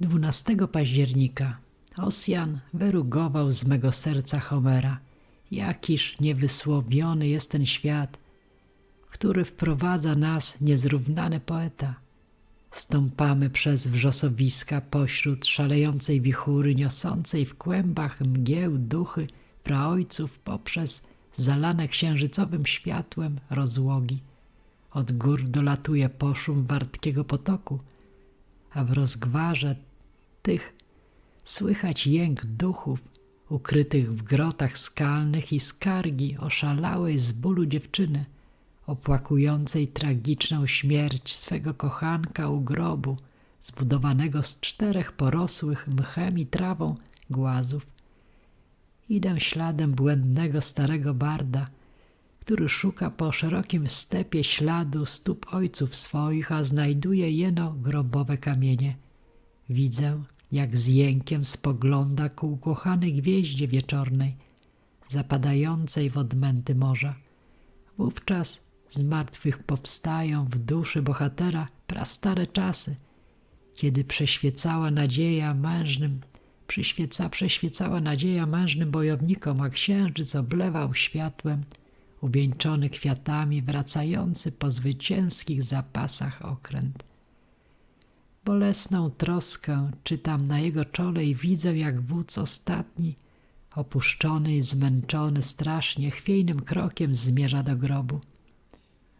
12 października Osjan wyrugował z mego serca Homera. Jakiż niewysłowiony jest ten świat, który wprowadza nas niezrównany poeta. Stąpamy przez wrzosowiska pośród szalejącej wichury, niosącej w kłębach mgieł duchy praojców poprzez zalane księżycowym światłem rozłogi. Od gór dolatuje poszum wartkiego potoku, a w rozgwarze tych słychać jęk duchów ukrytych w grotach skalnych i skargi oszalałej z bólu dziewczyny, opłakującej tragiczną śmierć swego kochanka u grobu, zbudowanego z czterech porosłych mchem i trawą głazów. Idę śladem błędnego starego barda, który szuka po szerokim stepie śladu stóp ojców swoich, a znajduje jeno grobowe kamienie. Widzę, jak z jękiem spogląda ku ukochanej gwieździe wieczornej, zapadającej w odmęty morza. Wówczas z martwych powstają w duszy bohatera prastare czasy, kiedy przeświecała nadzieja mężnym, przyświeca, przeświecała nadzieja mężnym bojownikom, a księżyc oblewał światłem uwieńczony kwiatami, wracający po zwycięskich zapasach okręt. Bolesną troskę czytam na jego czole i widzę, jak wódz ostatni, opuszczony i zmęczony strasznie, chwiejnym krokiem zmierza do grobu.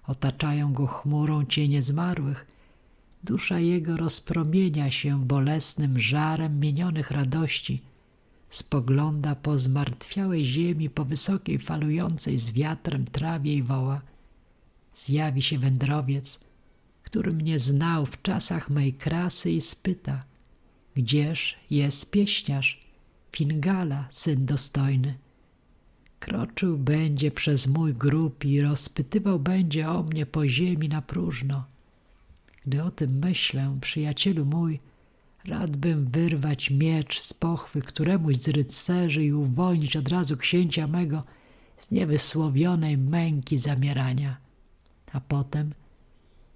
Otaczają go chmurą cienie zmarłych. Dusza jego rozpromienia się bolesnym żarem mienionych radości. Spogląda po zmartwiałej ziemi, po wysokiej falującej z wiatrem trawie i woła. Zjawi się wędrowiec, który mnie znał w czasach mej krasy i spyta, gdzież jest pieśniarz, Fingala, syn dostojny. Kroczył będzie przez mój grób i rozpytywał będzie o mnie po ziemi na próżno. Gdy o tym myślę, przyjacielu mój, radbym wyrwać miecz z pochwy któremuś z rycerzy i uwolnić od razu księcia mego z niewysłowionej męki zamierania, a potem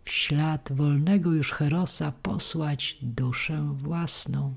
w ślad wolnego już Herosa posłać duszę własną.